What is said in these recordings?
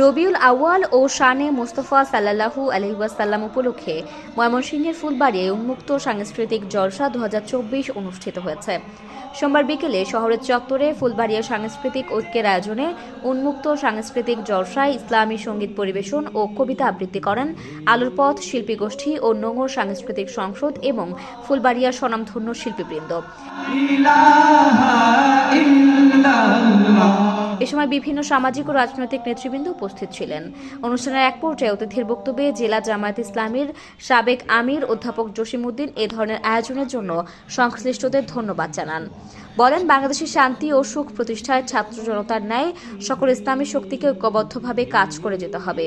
রবিউল আউয়াল ও শানে মোস্তফা সাল্লাল্লাহু আলহিবাসাল্লাম উপলক্ষে ময়মনসিংহের ফুলবাড়িয়ায় উন্মুক্ত সাংস্কৃতিক জলসা দু হাজার চব্বিশ অনুষ্ঠিত হয়েছে। সোমবার বিকেলে শহরের চত্বরে ফুলবাড়িয়া সাংস্কৃতিক ঐক্যের আয়োজনে উন্মুক্ত সাংস্কৃতিক জলসায় ইসলামী সংগীত পরিবেশন ও কবিতা আবৃত্তি করেন আলোর পথ শিল্পী গোষ্ঠী ও নোঙর সাংস্কৃতিক সংসদ এবং ফুলবাড়িয়া স্বনামধন্য শিল্পীবৃন্দ। সময় বিভিন্ন সামাজিক ও রাজনৈতিক নেতৃবৃন্দ উপস্থিত ছিলেন। অনুষ্ঠানের এক পর্যায়ে অতিথির বক্তব্যে জেলা জামায়াত ইসলামীর সাবেক আমির অধ্যাপক জসিমউদ্দিন এ ধরনের আয়োজনের জন্য সংশ্লিষ্টদের ধন্যবাদ জানান। বলেন, বাংলাদেশের শান্তি ও সুখ প্রতিষ্ঠায় ছাত্র জনতার ন্যায় সকল ইসলামী শক্তিকে ঐক্যবদ্ধভাবে কাজ করে যেতে হবে।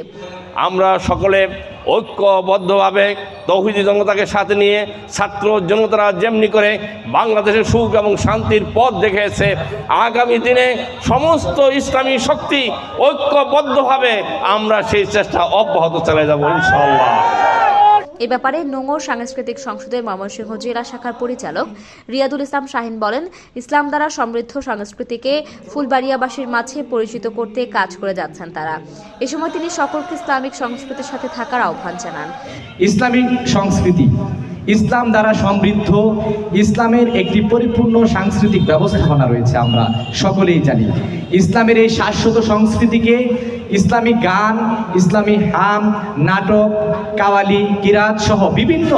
আমরা সকলে ঐক্যবদ্ধভাবে তৌহিদি জনতাকে সাথে নিয়ে, ছাত্র জনতারা যেমনি করে বাংলাদেশের সুখ এবং শান্তির পথ দেখেছে আগামী দিনে সমস্ত ইসলামী শক্তি ঐক্যবদ্ধভাবে আমরা সেই চেষ্টা অব্যাহত চালিয়ে যাব ইনশাল্লাহ এ ব্যাপারে নোঙর সাংস্কৃতিক সংসদের ময়মনসিংহ জেলা শাখার পরিচালক রিয়াদুল ইসলাম শাহিন বলেন, ইসলাম দ্বারা সমৃদ্ধ সংস্কৃতিকে ফুলবাড়িয়াবাসীর মাঝে পরিচিত করতে কাজ করে যাচ্ছেন তারা। এ সময় তিনি সকলকে ইসলামিক সংস্কৃতির সাথে থাকার আহ্বান জানান। ইসলামিক সংস্কৃতি ইসলাম দ্বারা সমৃদ্ধ, ইসলামের একটি পরিপূর্ণ সাংস্কৃতিক ব্যবস্থাপনা রয়েছে আমরা সকলেই জানি। ইসলামের এই শাশ্বত সংস্কৃতিকে ইসলামী গান ইসলামী হাম, নাটক, কাওয়ালি, কিরাত সহ বিভিন্ন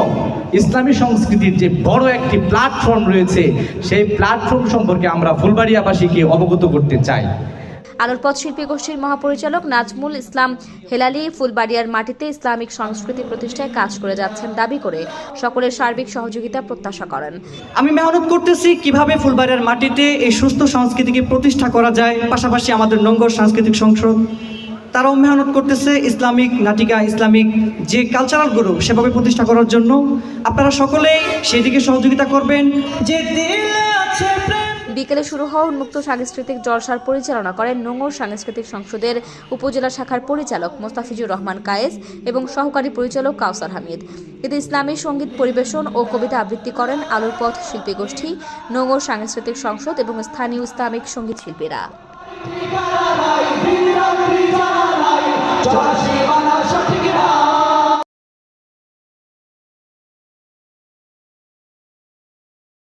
ইসলামী সংস্কৃতির যে বড় একটি প্ল্যাটফর্ম রয়েছে, সেই প্ল্যাটফর্ম সম্পর্কে আমরা ফুলবাড়িয়াবাসীকে অবগত করতে চাই। আলোর পথ শিল্পী গোষ্ঠীর মহাপরিচালক নাজমুল ইসলাম হেলালি ফুলবাড়িয়ার মাটিতে ইসলামিক সংস্কৃতি প্রতিষ্ঠায় কাজ করে যাচ্ছেন দাবি করে সকলের সার্বিক সহযোগিতা প্রত্যাশা করেন। আমি মেহনত করতেছি কীভাবে ফুলবাড়িয়ার মাটিতে এই সুস্থ সংস্কৃতিকে প্রতিষ্ঠা করা যায়, পাশাপাশি আমাদের নঙ্গর সাংস্কৃতিক সংসদ। তারাও মেহনত করতেছে ইসলামিক নাটিকা, ইসলামিক যে কালচারাল গ্রুপ সেভাবে প্রতিষ্ঠা করার জন্য। আপনারা সকলেই সেদিকে সহযোগিতা করবেন। যে দিলে আছে বিকেলে শুরু হওয়া উন্মুক্ত সাংস্কৃতিক জলসার পরিচালনা করেন নোঙর সাংস্কৃতিক সংসদের উপজেলা শাখার পরিচালক মোস্তাফিজুর রহমান কায়েস এবং সহকারী পরিচালক কাউসার হামিদ। এতে ইসলামী সংগীত পরিবেশন ও কবিতা আবৃত্তি করেন আলোর পথ শিল্পী গোষ্ঠী, নোঙর সাংস্কৃতিক সংসদ এবং স্থানীয় ইসলামিক সংগীত শিল্পীরা।